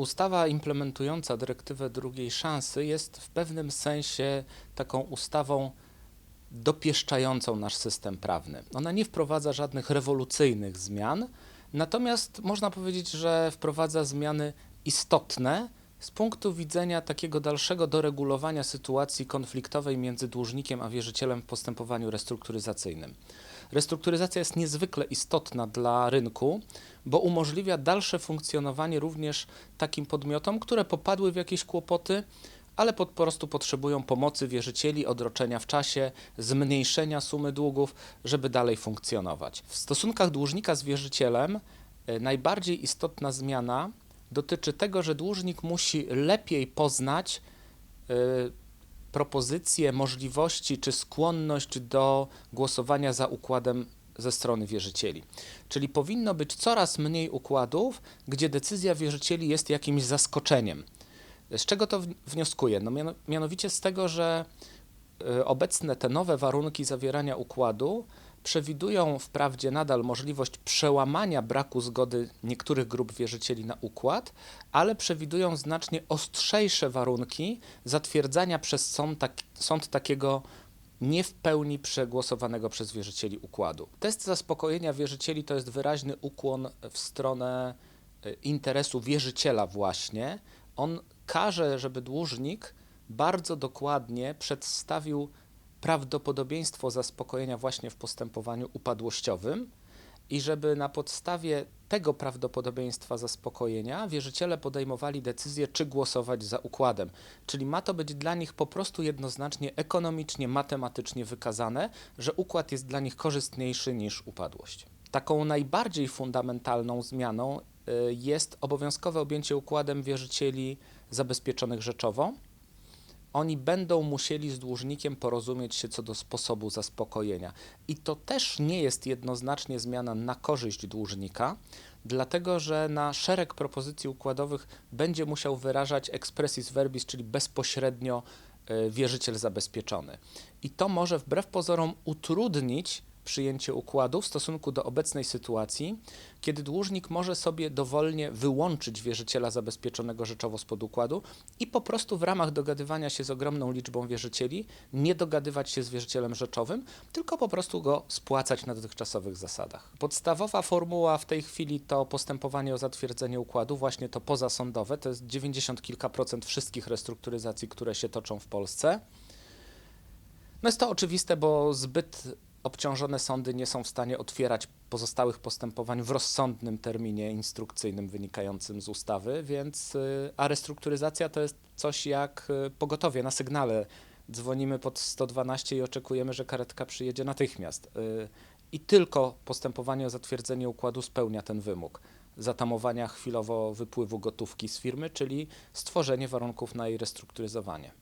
Ustawa implementująca dyrektywę drugiej szansy jest w pewnym sensie taką ustawą dopieszczającą nasz system prawny. Ona nie wprowadza żadnych rewolucyjnych zmian, natomiast można powiedzieć, że wprowadza zmiany istotne z punktu widzenia takiego dalszego doregulowania sytuacji konfliktowej między dłużnikiem a wierzycielem w postępowaniu restrukturyzacyjnym. Restrukturyzacja jest niezwykle istotna dla rynku, bo umożliwia dalsze funkcjonowanie również takim podmiotom, które popadły w jakieś kłopoty, ale po prostu potrzebują pomocy wierzycieli, odroczenia w czasie, zmniejszenia sumy długów, żeby dalej funkcjonować. W stosunkach dłużnika z wierzycielem e, najbardziej istotna zmiana dotyczy tego, że dłużnik musi lepiej poznać e, propozycje, możliwości czy skłonność do głosowania za układem ze strony wierzycieli. Czyli powinno być coraz mniej układów, gdzie decyzja wierzycieli jest jakimś zaskoczeniem. Z czego to wnioskuję? No miano- mianowicie z tego, że y, obecne te nowe warunki zawierania układu przewidują wprawdzie nadal możliwość przełamania braku zgody niektórych grup wierzycieli na układ, ale przewidują znacznie ostrzejsze warunki zatwierdzania przez sąd, tak, sąd takiego nie w pełni przegłosowanego przez wierzycieli układu. Test zaspokojenia wierzycieli to jest wyraźny ukłon w stronę y, interesu wierzyciela właśnie. On każe, żeby dłużnik bardzo dokładnie przedstawił prawdopodobieństwo zaspokojenia właśnie w postępowaniu upadłościowym i żeby na podstawie tego prawdopodobieństwa zaspokojenia wierzyciele podejmowali decyzję, czy głosować za układem. Czyli ma to być dla nich po prostu jednoznacznie ekonomicznie, matematycznie wykazane, że układ jest dla nich korzystniejszy niż upadłość. Taką najbardziej fundamentalną zmianą y, jest obowiązkowe objęcie układem wierzycieli zabezpieczonych rzeczowo oni będą musieli z dłużnikiem porozumieć się co do sposobu zaspokojenia. I to też nie jest jednoznacznie zmiana na korzyść dłużnika, dlatego że na szereg propozycji układowych będzie musiał wyrażać expressis verbis, czyli bezpośrednio e, wierzyciel zabezpieczony. I to może wbrew pozorom utrudnić przyjęcie układu w stosunku do obecnej sytuacji, kiedy dłużnik może sobie dowolnie wyłączyć wierzyciela zabezpieczonego rzeczowo spod układu i po prostu w ramach dogadywania się z ogromną liczbą wierzycieli nie dogadywać się z wierzycielem rzeczowym, tylko po prostu go spłacać na dotychczasowych zasadach. Podstawowa formuła w tej chwili to postępowanie o zatwierdzenie układu, właśnie to pozasądowe, to jest 90 kilka procent wszystkich restrukturyzacji, które się toczą w Polsce. No jest to oczywiste, bo zbyt obciążone sądy nie są w stanie otwierać pozostałych postępowań w rozsądnym terminie instrukcyjnym wynikającym z ustawy, więc y, a restrukturyzacja to jest coś jak y, pogotowie na sygnale. Dzwonimy pod 112 i oczekujemy, że karetka przyjedzie natychmiast. Y, I tylko postępowanie o zatwierdzenie układu spełnia ten wymóg zatamowania chwilowo wypływu gotówki z firmy, czyli stworzenie warunków na jej restrukturyzowanie.